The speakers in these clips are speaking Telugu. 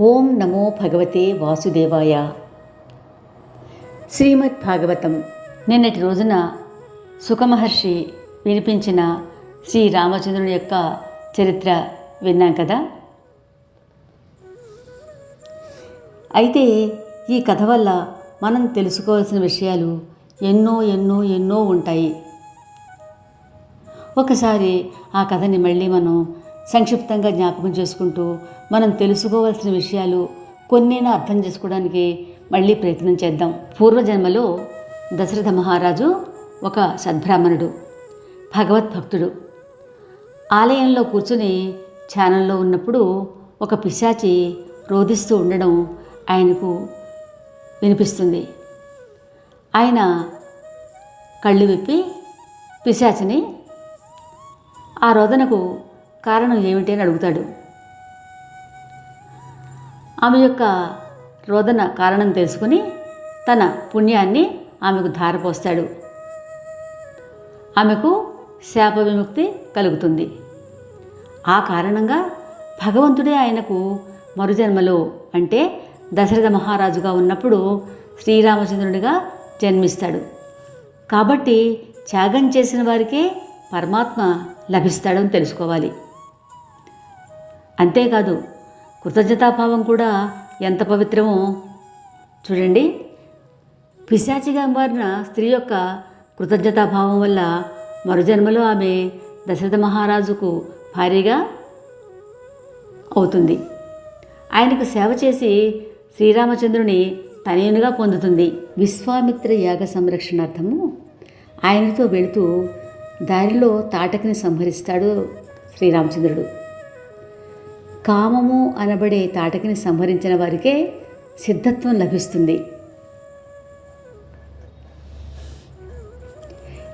ఓం నమో భగవతే వాసుదేవాయ. శ్రీమద్ భాగవతం నిన్నటి రోజున సుఖమహర్షి వినిపించిన శ్రీ రామచంద్రుని యొక్క చరిత్ర విన్నాం కదా? అయితే ఈ కథ వల్ల మనం తెలుసుకోవాల్సిన విషయాలు ఎన్నో ఎన్నో ఎన్నో ఉంటాయి. ఒకసారి ఆ కథని మళ్ళీ మనం సంక్షిప్తంగా జ్ఞాపకం చేసుకుంటూ మనం తెలుసుకోవాల్సిన విషయాలు కొన్నైనా అర్థం చేసుకోవడానికి మళ్ళీ ప్రయత్నం చేద్దాం. పూర్వజన్మలో దశరథ మహారాజు ఒక సద్బ్రాహ్మణుడు భగవద్భక్తుడు ఆలయంలో కూర్చుని ధ్యానంలో ఉన్నప్పుడు ఒక పిశాచి రోధిస్తూ ఉండడం ఆయనకు వినిపిస్తుంది. ఆయన కళ్ళు విప్పి పిశాచిని ఆ రోదనకు కారణం ఏమిటి అని అడుగుతాడు. ఆమె యొక్క రోదన కారణం తెలుసుకుని తన పుణ్యాన్ని ఆమెకు ధారపోస్తాడు. ఆమెకు శాప విముక్తి కలుగుతుంది. ఆ కారణంగా భగవంతుడే ఆయనకు మరుజన్మలో అంటే దశరథ మహారాజుగా ఉన్నప్పుడు శ్రీరామచంద్రుడిగా జన్మిస్తాడు. కాబట్టి త్యాగం చేసిన వారికే పరమాత్మ లభిస్తాడని తెలుసుకోవాలి. అంతేకాదు కృతజ్ఞతాభావం కూడా ఎంత పవిత్రమో చూడండి. పిశాచిగా మారిన స్త్రీ యొక్క కృతజ్ఞతాభావం వల్ల మరుజన్మలో ఆమె దశరథ మహారాజుకు భారీగా అవుతుంది. ఆయనకు సేవ చేసి శ్రీరామచంద్రుని తనయునిగా పొందుతుంది. విశ్వామిత్ర యాగ సంరక్షణార్థము ఆయనతో వెళుతూ దారిలో తాటకిని సంహరిస్తాడు శ్రీరామచంద్రుడు. కామము అనబడే తాటకిని సంహరించిన వారికే సిద్ధత్వం లభిస్తుంది.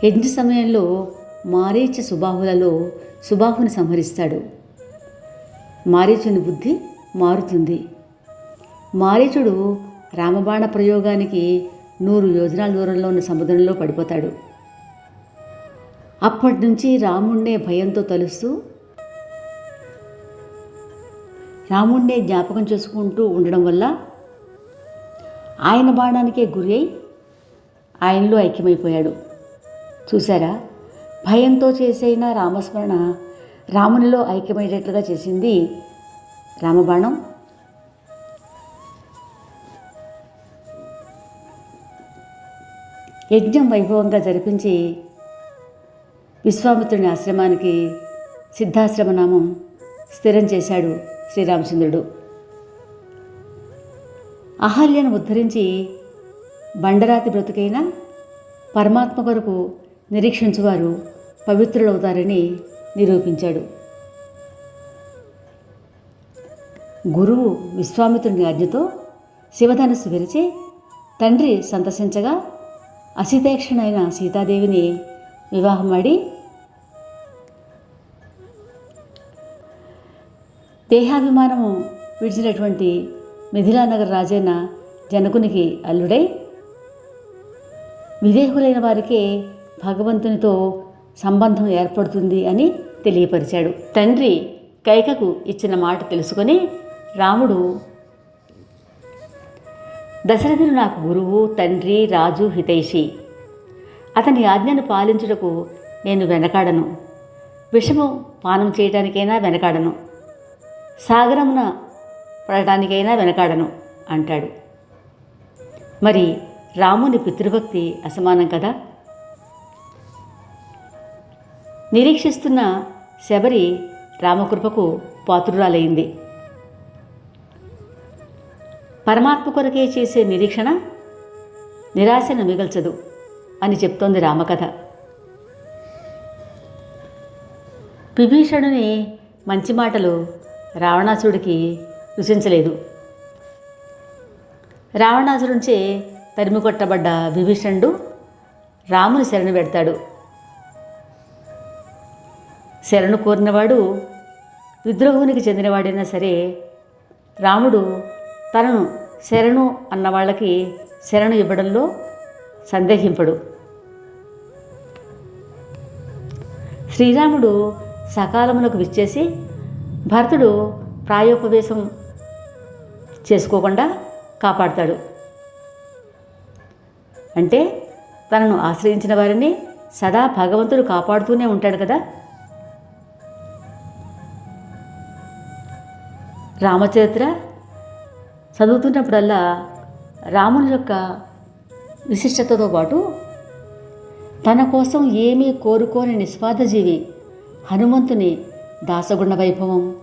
యజ్ఞ సమయంలో మారీచ సుబాహులలో సుబాహుని సంహరిస్తాడు. మారీచుని బుద్ధి మారుతుంది. మారీచుడు రామబాణ ప్రయోగానికి నూరు యోజనాల దూరంలో ఉన్న సముద్రంలో పడిపోతాడు. అప్పటి నుంచి రాముణ్ణే భయంతో తలుస్తూ రాముణ్ణే జ్ఞాపకం చేసుకుంటూ ఉండడం వల్ల ఆయన బాణానికే గురి అయి ఆయనలో ఐక్యమైపోయాడు. చూసారా భయంతో చేసైన రామస్మరణ రామునిలో ఐక్యమయ్యేటట్లుగా చేసింది రామబాణం. యజ్ఞం వైభవంగా జరిపించి విశ్వామిత్రుని ఆశ్రమానికి సిద్ధాశ్రమ నామం స్థిరం చేశాడు శ్రీరామచంద్రుడు. అహల్యను ఉద్ధరించి బండరాతి బ్రతుకైన పరమాత్మ కొరకు నిరీక్షించువారు పవిత్రులవుతారని నిరూపించాడు. గురువు విశ్వామిత్రుని ఆజ్ఞతో శివధనస్సు విరిచి తండ్రి సంతసించగా అసితేక్షణైన సీతాదేవిని వివాహమాడి దేహాభిమానము విడిచినటువంటి మిథిలానగర్ రాజైన జనకునికి అల్లుడై విదేహులైన వారికే భగవంతునితో సంబంధం ఏర్పడుతుంది అని తెలియపరిచాడు. తండ్రి కైకకు ఇచ్చిన మాట తెలుసుకొని రాముడు దశరథుడు నాకు గురువు తండ్రి రాజు హితైషి. అతని ఆజ్ఞను పాలించుటకు నేను వెనకాడను. విషము పానం చేయడానికైనా వెనకాడను. సాగరమున పడటానికైనా వెనకాడను అంటాడు. మరి రాముని పితృభక్తి అసమానం కదా? నిరీక్షిస్తున్న శబరి రామకృపకు పాత్రురాలైంది. పరమాత్మ కొరకే చేసే నిరీక్షణ నిరాశను మిగల్చదు అని చెప్తోంది రామకథ. విభీషణుని మంచి మాటలు రావణాసుడికి రుచించలేదు రావణాసురుంచే తరిమి కొట్టబడ్డ విభీషణుడు రాముని శరణు పెడతాడు. శరణు కోరినవాడు విద్రోహునికి చెందినవాడైనా సరే రాముడు తనను శరణు అన్న వాళ్ళకి శరణు ఇవ్వడంలో సందేహింపడు. శ్రీరాముడు సకాలమునకు విచ్చేసి భరతుడు ప్రాయోపవేశం చేసుకోకుండా కాపాడతాడు. అంటే తనను ఆశ్రయించిన వారిని సదా భగవంతుడు కాపాడుతూనే ఉంటాడు కదా. రామచరిత్ర చదువుతున్నప్పుడల్లా రాముని యొక్క విశిష్టతతో పాటు తన కోసం ఏమీ కోరుకోని నిస్వార్థజీవి హనుమంతుని దాసగుణ వైభవం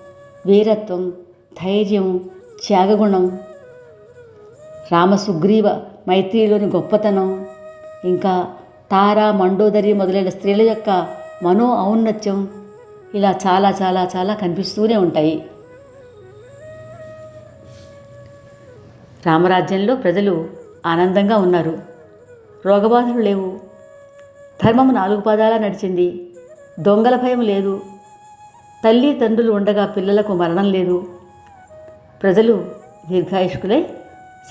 వీరత్వం ధైర్యం త్యాగగుణం రామ సుగ్రీవ మైత్రిలోని గొప్పతనం ఇంకా తార మండోదరి మొదలైన స్త్రీల యొక్క మనో ఔన్నత్యం ఇలా చాలా చాలా చాలా కనిపిస్తూనే ఉంటాయి. రామరాజ్యంలో ప్రజలు ఆనందంగా ఉన్నారు. రోగబాధలు లేవు. ధర్మము నాలుగు పాదాల నడిచింది. దొంగల భయం లేదు. తల్లి తండ్రులు ఉండగా పిల్లలకు మరణం లేదు. ప్రజలు దీర్ఘాయుష్కులై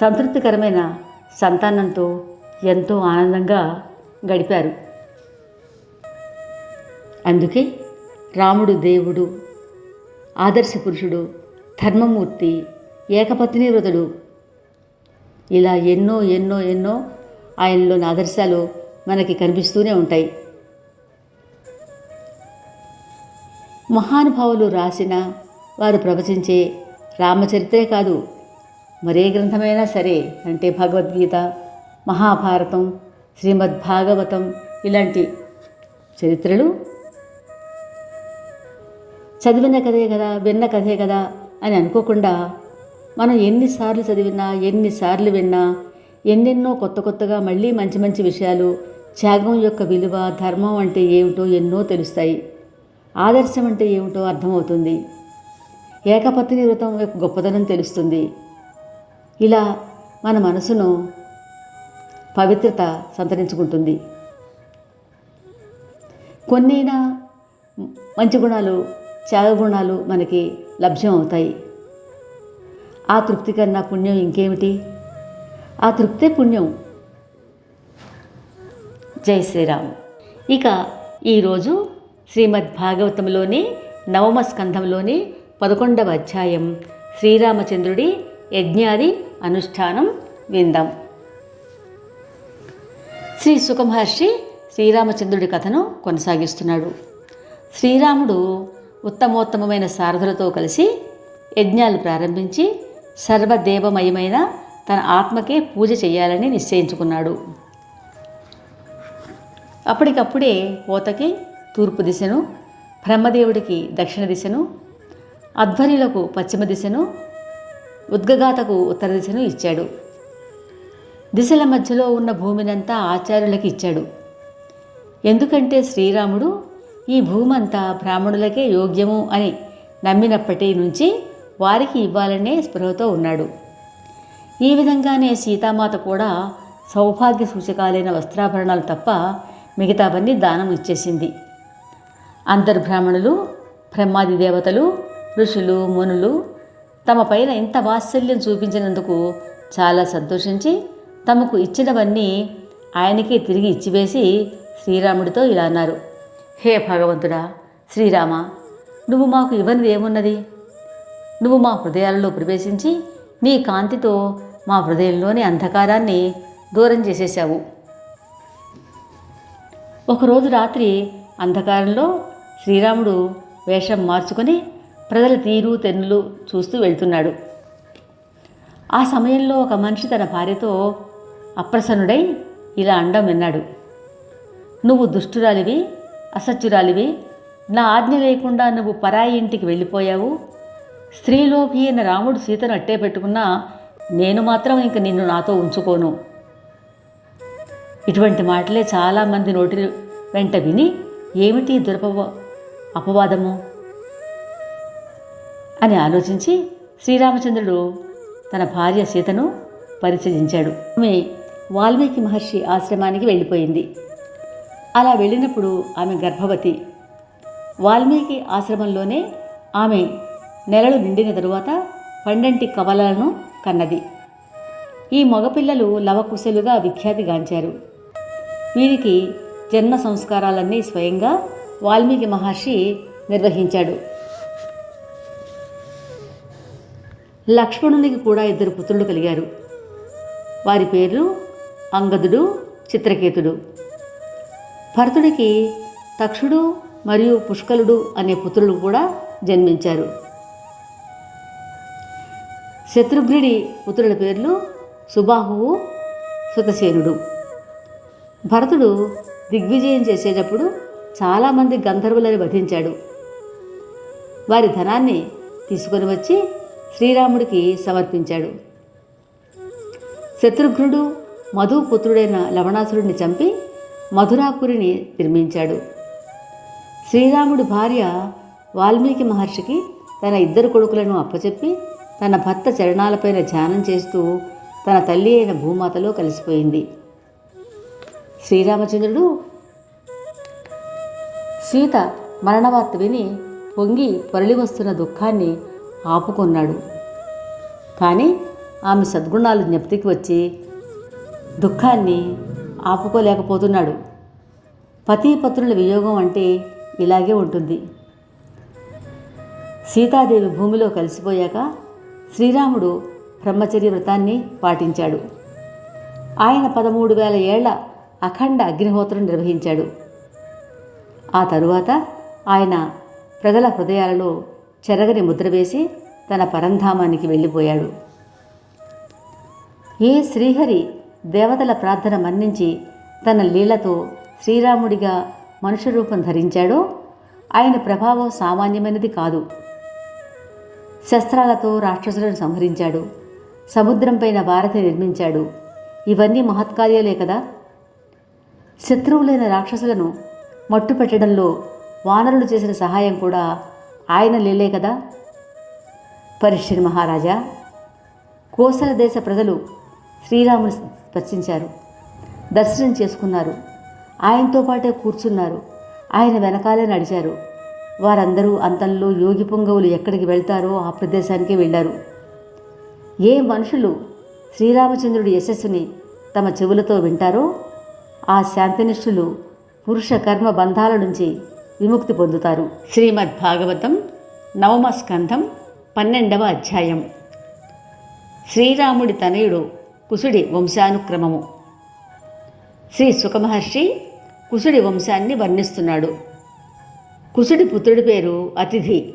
సంతృప్తికరమైన సంతానంతో ఎంతో ఆనందంగా గడిపారు. అందుకే రాముడు దేవుడు ఆదర్శ పురుషుడు ధర్మమూర్తి ఏకపత్ని వ్రతుడు. ఇలా ఎన్నో ఎన్నో ఎన్నో ఆయనలోని ఆదర్శాలు మనకి కనిపిస్తూనే ఉంటాయి. మహానుభావులు రాసిన వారు ప్రవచించే రామచరిత్రే కాదు మరే గ్రంథమైనా సరే అంటే భగవద్గీత మహాభారతం శ్రీమద్ భాగవతం ఇలాంటి చరిత్రలు. చదివిన కథే కదా విన్న కథే కదా అని అనుకోకుండా మనం ఎన్నిసార్లు చదివినా ఎన్నిసార్లు విన్నా ఎన్నెన్నో కొత్త కొత్తగా మళ్ళీ మంచి మంచి విషయాలు త్యాగం యొక్క విలువ ధర్మం అంటే ఏమిటో ఎన్నో తెలుస్తాయి. ఆదర్శం అంటే ఏమిటో అర్థమవుతుంది. ఏకపత్ని వ్రతం యొక్క గొప్పదనం తెలుస్తుంది. ఇలా మన మనసును పవిత్రత సంతరించుకుంటుంది. కొన్నైనా మంచి గుణాలు త్యాగ గుణాలు మనకి లభ్యం అవుతాయి ఆ తృప్తి కన్నా పుణ్యం ఇంకేమిటి? ఆ తృప్తే పుణ్యం. జై శ్రీరామ్. ఇక ఈరోజు శ్రీమద్ భాగవతంలోని నవమ స్కంధంలోని పదకొండవ అధ్యాయం శ్రీరామచంద్రుడి యజ్ఞాది అనుష్ఠానం విందాం. శ్రీ సుఖమహర్షి శ్రీరామచంద్రుడి కథను కొనసాగిస్తున్నాడు. శ్రీరాముడు ఉత్తమోత్తమమైన సారథులతో కలిసి యజ్ఞాలు ప్రారంభించి సర్వదేవమయమైన తన ఆత్మకే పూజ చేయాలని నిశ్చయించుకున్నాడు. అప్పటికప్పుడే పోతకి తూర్పు దిశను బ్రహ్మదేవుడికి దక్షిణ దిశను అధ్వర్యులకు పశ్చిమ దిశను ఉద్గగాతకు ఉత్తర దిశను ఇచ్చాడు. దిశల మధ్యలో ఉన్న భూమినంతా ఆచార్యులకి ఇచ్చాడు. ఎందుకంటే శ్రీరాముడు ఈ భూమంతా బ్రాహ్మణులకే యోగ్యము అని నమ్మినప్పటి నుంచి వారికి ఇవ్వాలనే స్పృహతో ఉన్నాడు. ఈ విధంగానే సీతామాత కూడా సౌభాగ్య సూచకాలైన వస్త్రాభరణాలు తప్ప మిగతావన్నీ దానం ఇచ్చేసింది. అంతర్బ్రాహ్మణులు బ్రహ్మాది దేవతలు ఋషులు మునులు తమ పైన ఇంత వాత్సల్యం చూపించినందుకు చాలా సంతోషించి తమకు ఇచ్చినవన్నీ ఆయనకే తిరిగి ఇచ్చివేసి శ్రీరాముడితో ఇలా అన్నారు. హే భగవంతుడా శ్రీరామ నువ్వు మాకు ఇవ్వనిది ఏమున్నది? నువ్వు మా హృదయాలలో ప్రవేశించి నీ కాంతితో మా హృదయంలోని అంధకారాన్ని దూరం చేసేశావు. ఒకరోజు రాత్రి అంధకారంలో శ్రీరాముడు వేషం మార్చుకొని ప్రజల తీరు తెన్నులు చూస్తూ వెళ్తున్నాడు. ఆ సమయంలో ఒక మనిషి తన భార్యతో అప్రసన్నుడై ఇలా అండం విన్నాడు. నువ్వు దుష్టురాలివి అసత్యురాలివి నా ఆజ్ఞ లేకుండా నువ్వు పరాయి ఇంటికి వెళ్ళిపోయావు. స్త్రీలోకి అయిన రాముడు సీతను అట్టే పెట్టుకున్నా నేను మాత్రం ఇంక నిన్ను నాతో ఉంచుకోను. ఇటువంటి మాటలే చాలామంది నోటి వెంట విని ఏమిటి దురపవ అపవాదము అని ఆలోచించి శ్రీరామచంద్రుడు తన భార్య సీతను పరిచయించాడు. ఆమె వాల్మీకి మహర్షి ఆశ్రమానికి వెళ్ళిపోయింది. అలా వెళ్ళినప్పుడు ఆమె గర్భవతి. వాల్మీకి ఆశ్రమంలోనే ఆమె నెలలు నిండిన తరువాత పండంటి కవలలను కన్నది. ఈ మగపిల్లలు లవకుశలుగా విఖ్యాతిగాంచారు వీరికి జన్మ సంస్కారాలన్నీ స్వయంగా వాల్మీకి మహర్షి నిర్వహించాడు. లక్ష్మణునికి కూడా ఇద్దరు పుత్రులు కలిగారు. వారి పేర్లు అంగదుడు చిత్రకేతుడు. భరతుడికి తక్షుడు మరియు పుష్కలుడు అనే పుత్రులు కూడా జన్మించారు. శత్రుఘ్నుడి పుత్రుల పేర్లు సుబాహువు సుతసేనుడు. భరతుడు దిగ్విజయం చేసేటప్పుడు చాలామంది గంధర్వులని వధించాడు. వారి ధనాన్ని తీసుకొని వచ్చి శ్రీరాముడికి సమర్పించాడు. శత్రుఘ్నుడు మధు పుత్రుడైన లవణాసురుడిని చంపి మధురాపురిని నిర్మించాడు. శ్రీరాముడి భార్య వాల్మీకి మహర్షికి తన ఇద్దరు కొడుకులను అప్పచెప్పి తన భర్త చరణాలపైన ధ్యానం చేస్తూ తన తల్లి అయిన భూమాతలో కలిసిపోయింది. శ్రీరామచంద్రుడు సీత మరణవార్త విని పొంగి పొరలి వస్తున్న దుఃఖాన్ని ఆపుకున్నాడు. కానీ ఆమె సద్గుణాలు జ్ఞప్తికి వచ్చి దుఃఖాన్ని ఆపుకోలేకపోతున్నాడు. పతి పత్రుల వియోగం అంటే ఇలాగే ఉంటుంది. సీతాదేవి భూమిలో కలిసిపోయాక శ్రీరాముడు బ్రహ్మచర్య వ్రతాన్ని పాటించాడు. ఆయన పదమూడు వేల ఏళ్ళ అఖండ అగ్నిహోత్రం నిర్వహించాడు. ఆ తరువాత ఆయన ప్రజల హృదయాలలో చెరగని ముద్ర వేసి తన పరంధామానికి వెళ్ళిపోయాడు. ఏ శ్రీహరి దేవతల ప్రార్థన మన్నించి తన లీలతో శ్రీరాముడిగా మనుష్య రూపం ధరించాడో ఆయన ప్రభావం సామాన్యమైనది కాదు. శస్త్రాలతో రాక్షసులను సంహరించాడు సముద్రంపైన భారతి నిర్మించాడు. ఇవన్నీ మహత్కార్యాలే కదా. శత్రువులైన రాక్షసులను మట్టు పెట్టడంలో వానరులు చేసిన సహాయం కూడా ఆయన లేలే కదా? పరిశ్రీ మహారాజా కోసల దేశ ప్రజలు శ్రీరాముని స్పర్శించారు. దర్శనం చేసుకున్నారు. ఆయనతో పాటే కూర్చున్నారు. ఆయన వెనకాలే నడిచారు. వారందరూ అంతంలో యోగి పొంగవులు ఎక్కడికి వెళ్తారో ఆ ప్రదేశానికే వెళ్ళారు. ఏ మనుషులు శ్రీరామచంద్రుడి యశస్సుని తమ చెవులతో వింటారో ఆ శాంతినిష్ఠులు పురుష కర్మ బంధాల నుంచి విముక్తి పొందుతారు. శ్రీమద్ భాగవతం నవమ స్కంధం పన్నెండవ అధ్యాయం. శ్రీరాముడి తనయుడు కుసుడి వంశానుక్రమము. శ్రీ సుఖమహర్షి కుసుడి వంశాన్ని వర్ణిస్తున్నాడు. కుసుడి పుత్రుడి పేరు అతిథి.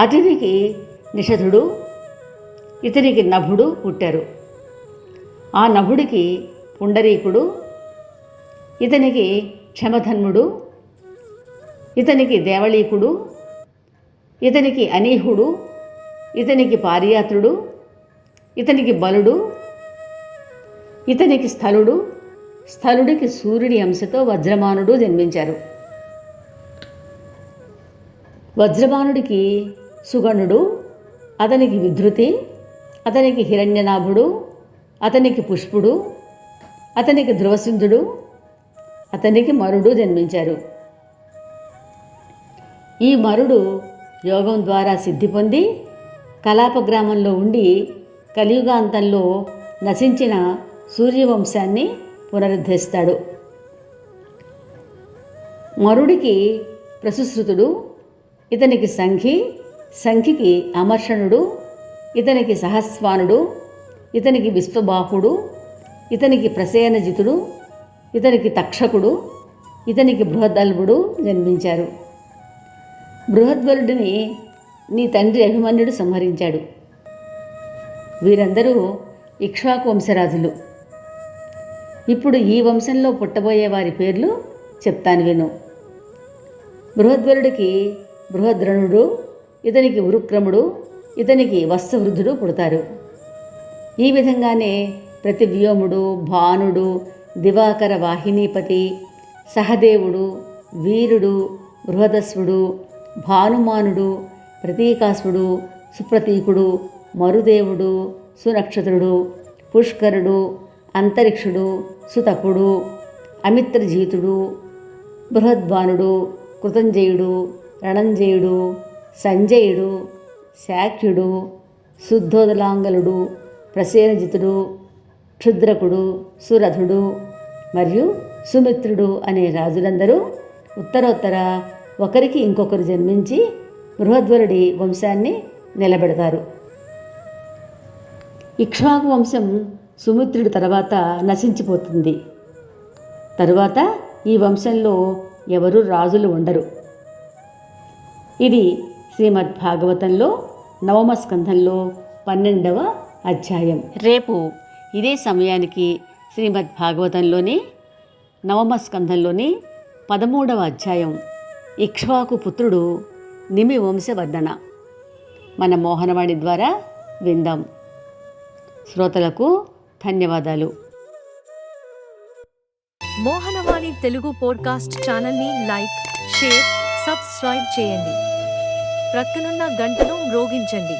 అతిథికి నిషధుడు ఇతనికి నభుడు పుట్టారు. ఆ నభుడికి పుండరీకుడు ఇతనికి క్షమధన్ముడు ఇతనికి దేవళీకుడు ఇతనికి అనీహుడు ఇతనికి పారియాత్రుడు ఇతనికి బలుడు ఇతనికి స్థలుడు స్థలుడికి సూర్యుడి అంశతో వజ్రమానుడు జన్మించారు. వజ్రమానుడికి సుగణుడు అతనికి విధృతి అతనికి హిరణ్యనాభుడు అతనికి పుష్పుడు అతనికి ధ్రువసింధుడు అతనికి మరుడు జన్మించారు. ఈ మరుడు యోగం ద్వారా సిద్ధి పొంది కలాప గ్రామంలో ఉండి కలియుగాంతంలో నశించిన సూర్యవంశాన్ని పునరుద్ధరిస్తాడు. మరుడికి ప్రసుశ్రుతుడు ఇతనికి సంఖి సంఖికి అమర్షణుడు ఇతనికి సహస్వానుడు ఇతనికి విశ్వబాహుడు ఇతనికి ప్రసేనజితుడు ఇతనికి తక్షకుడు ఇతనికి బృహదల్వుడు జన్మించారు. బృహద్వలుడిని నీ తండ్రి అభిమన్యుడు సంహరించాడు. వీరందరూ ఇక్ష్వాకు వంశరాజులు. ఇప్పుడు ఈ వంశంలో పుట్టబోయే వారి పేర్లు చెప్తాను విను. బృహద్వరుడికి బృహద్రణుడు ఇతనికి ఉరుక్రముడు ఇతనికి వత్సవృద్ధుడు పుడతారు. ఈ విధంగానే ప్రతి వ్యోముడు భానుడు దివాకర వాహినీపతి సహదేవుడు వీరుడు బృహదస్వుడు భానుమానుడు ప్రతీకాసుడు సుప్రతీకుడు మరుదేవుడు సునక్షత్రుడు పుష్కరుడు అంతరిక్షుడు సుతపుడు అమిత్రజీతుడు బృహద్వానుడు కృతంజయుడు రణంజయుడు సంజయుడు శాఖ్యుడు శుద్ధోదలాంగలుడు ప్రసేనజితుడు క్షుద్రకుడు సురథుడు మరియు సుమిత్రుడు అనే రాజులందరూ ఉత్తరోత్తర ఒకరికి ఇంకొకరు జన్మించి బృహద్వరుడి వంశాన్ని నిలబెడతారు. ఇక్ష్వాకు వంశం సుమిత్రుడి తర్వాత నశించిపోతుంది. తరువాత ఈ వంశంలో ఎవరు రాజులు ఉండరు. ఇది శ్రీమద్ భాగవతంలో నవమ స్కంధంలో పన్నెండవ అధ్యాయం. రేపు ఇదే సమయానికి శ్రీమద్ భాగవతంలోని నవమ స్కంధంలోని పదమూడవ అధ్యాయం ఇక్ష్వాకు పుత్రుడు నిమి వంశవర్ధన. మన మోహనవాణి ద్వారా విందాం. శ్రోతలకు ధన్యవాదాలు. మోహనవాణి తెలుగు పోడ్కాస్ట్ ఛానల్ని లైక్ షేర్ సబ్స్క్రైబ్ చేయండి. ప్రక్కనున్న గంటను మ్రోగించండి.